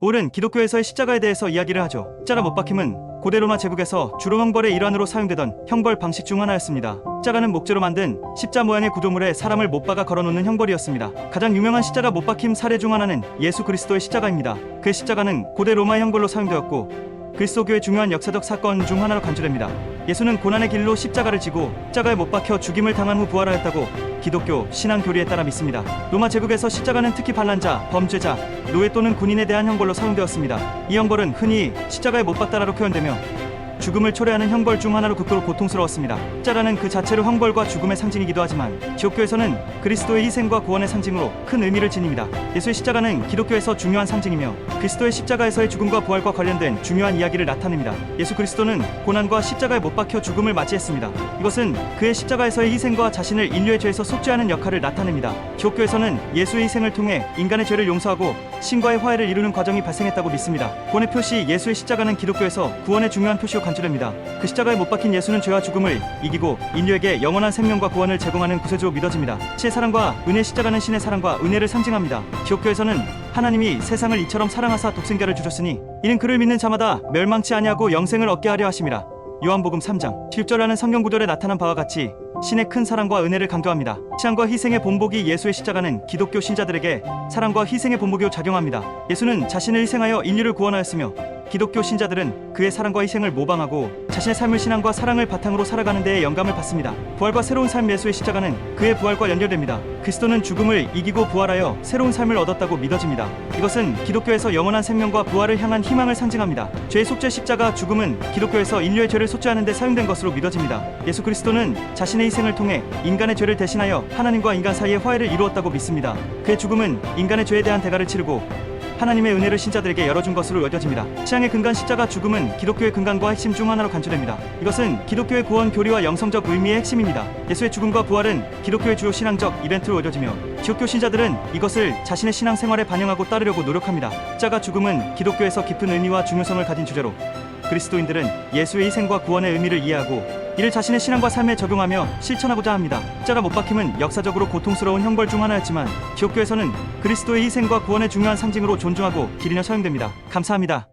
올은 기독교에서의 십자가에 대해서 이야기를 하죠. 십자가 못 박힘은 고대 로마 제국에서 주로 형벌의 일환으로 사용되던 형벌 방식 중 하나였습니다. 십자가는 목재로 만든 십자 모양의 구조물에 사람을 못 박아 걸어놓는 형벌이었습니다. 가장 유명한 십자가 못 박힘 사례 중 하나는 예수 그리스도의 십자가입니다. 그 십자가는 고대 로마의 형벌로 사용되었고 그리스도교의 중요한 역사적 사건 중 하나로 간주됩니다. 예수는 고난의 길로 십자가를 지고 십자가에 못 박혀 죽임을 당한 후 부활하였다고 기독교 신앙 교리에 따라 믿습니다. 로마 제국에서 십자가는 특히 반란자, 범죄자, 노예 또는 군인에 대한 형벌로 사용되었습니다. 이 형벌은 흔히 십자가에 못 박다라로 표현되며 죽음을 초래하는 형벌 중 하나로 극도로 고통스러웠습니다. 십자가는 그 자체로 형벌과 죽음의 상징이기도 하지만 기독교에서는 그리스도의 희생과 구원의 상징으로 큰 의미를 지닙니다. 예수의 십자가는 기독교에서 중요한 상징이며 그리스도의 십자가에서의 죽음과 부활과 관련된 중요한 이야기를 나타냅니다. 예수 그리스도는 고난과 십자가에 못 박혀 죽음을 맞이했습니다. 이것은 그의 십자가에서의 희생과 자신을 인류의 죄에서 속죄하는 역할을 나타냅니다. 기독교에서는 예수의 희생을 통해 인간의 죄를 용서하고 신과의 화해를 이루는 과정이 발생했다고 믿습니다. 구원의 표시 예수의 십자가는 기독교에서 구원의 중요한 표시로 간주됩니다. 그 십자가에 못 박힌 예수는 죄와 죽음을 이기고 인류에게 영원한 생명과 구원을 제공하는 구세주로 믿어집니다. 신의 사랑과 은혜 십자가는 신의 사랑과 은혜를 상징합니다. 기독교에서는 하나님이 세상을 이처럼 사랑하사 독생자를 주셨으니 이는 그를 믿는 자마다 멸망치 아니하고 영생을 얻게 하려 하심이라. 요한복음 3장 7절라는 성경 구절에 나타난 바와 같이 신의 큰 사랑과 은혜를 강조합니다. 치안과 희생의 본보기 예수의 십자가는 기독교 신자들에게 사랑과 희생의 본보기로 작용합니다. 예수는 자신을 희생하여 인류를 구원하였으며 기독교 신자들은 그의 사랑과 희생을 모방하고 자신의 삶을 신앙과 사랑을 바탕으로 살아가는 데에 영감을 받습니다. 부활과 새로운 삶 예수의 십자가는 그의 부활과 연결됩니다. 그리스도는 죽음을 이기고 부활하여 새로운 삶을 얻었다고 믿어집니다. 이것은 기독교에서 영원한 생명과 부활을 향한 희망을 상징합니다. 죄의 속죄 십자가 죽음은 기독교에서 인류의 죄를 속죄하는 데 사용된 것으로 믿어집니다. 예수 그리스도는 자신의 희생을 통해 인간의 죄를 대신하여 하나님과 인간 사이의 화해를 이루었다고 믿습니다. 그의 죽음은 인간의 죄에 대한 대가를 치르고 하나님의 은혜를 신자들에게 열어준 것으로 여겨집니다. 취향의 근간 십자가 죽음은 기독교의 근간과 핵심 중 하나로 간주됩니다. 이것은 기독교의 구원 교리와 영성적 의미의 핵심입니다. 예수의 죽음과 부활은 기독교의 주요 신앙적 이벤트로 여겨지며 기독교 신자들은 이것을 자신의 신앙 생활에 반영하고 따르려고 노력합니다. 십자가 죽음은 기독교에서 깊은 의미와 중요성을 가진 주제로 그리스도인들은 예수의 희생과 구원의 의미를 이해하고 이를 자신의 신앙과 삶에 적용하며 실천하고자 합니다. 십자가 못 박힘은 역사적으로 고통스러운 형벌 중 하나였지만 기독교에서는 그리스도의 희생과 구원의 중요한 상징으로 존중하고 기리며 사용됩니다. 감사합니다.